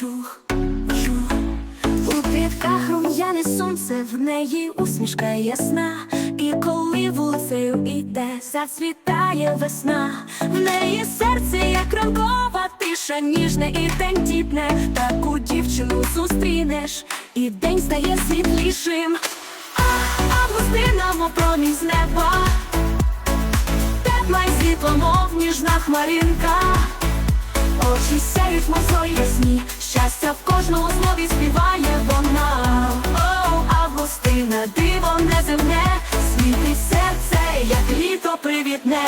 чух, чух. У квітках рум'яне сонце, в неї усмішка ясна. І коли вулицею іде, зацвітає весна, в неї серце, як ранкова тиша, ніжне і тендітне. Таку дівчину зустрінеш, і день стає світлішим. А, Августина, мов промінь з неба, тепла й світло, мов ніжна хмаринка. Очі сяють мозої ясні, щастя в кожному слові співає вона. О, Августина, диво неземне, світить серце, як літо привітне.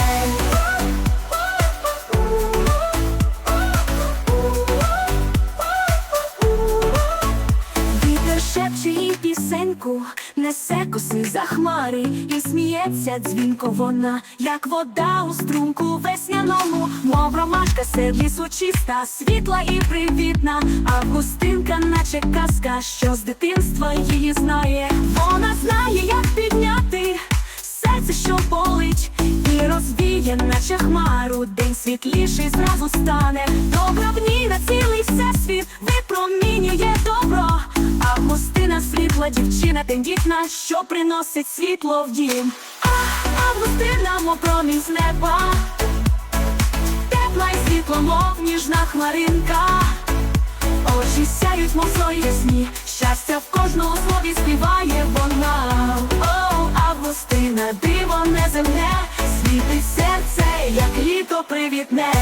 Вітер шепче їй пісеньку, несе коси за хмари, і сміється дзвінко вона, як вода у струмку весняному, мов ромашка серед лісу світла і привітна, Августинка, наче казка, що з дитинства її знає. Вона знає, як підняти серце, що болить, і розвіє, наче хмару, день світліший зразу стане. Добра в ній на цілий всесвіт випромінює добро. Августина світла дівчина тендітна, що приносить світло в дім. А, Августина, мов промінь з неба, ніжна хмаринка. Очі сяють, мов ясні, щастя в кожному слові співає вона. О, Августина, диво неземне, світить серце, як літо привітне.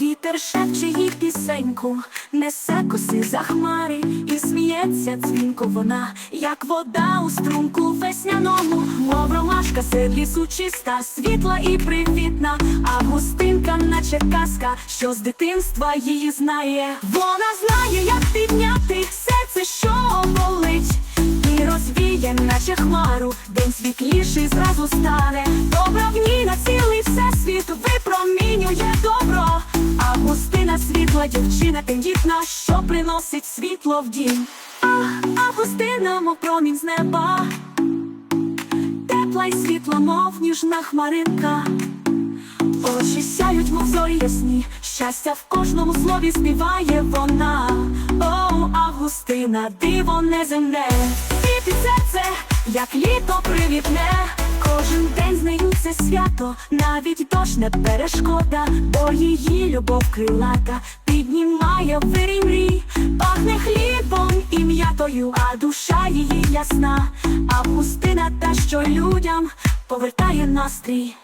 Вітер шепче їй пісеньку, несе коси за хмари, і сміється дзвінко вона, як вода у струмку весняному, мов ромашка серед лісу чиста, світла і привітна, а густинка, наче казка, що з дитинства її знає. Вона знає, як підняти серце, що болить, і розвіє, наче хмару, день світліший зразу стане. Добра в ній на цілий всесвіт випромінює добро. Августина світла дівчина тендітна, що приносить світло в дім. А, Августина, мов промінь з неба, тепла й світла, мов ніжна хмаринка. Очі сяють, мов зорі ясні, щастя в кожному слові співає вона. О, Августина, диво неземне, світить серце, як літо привітне. Кожен день з нею це свято, навіть дощ не перешкода, бо її любов крилата піднімає вирій мрій, і м'ятою, а душа її ясна, а пустина та, що людям повертає настрій.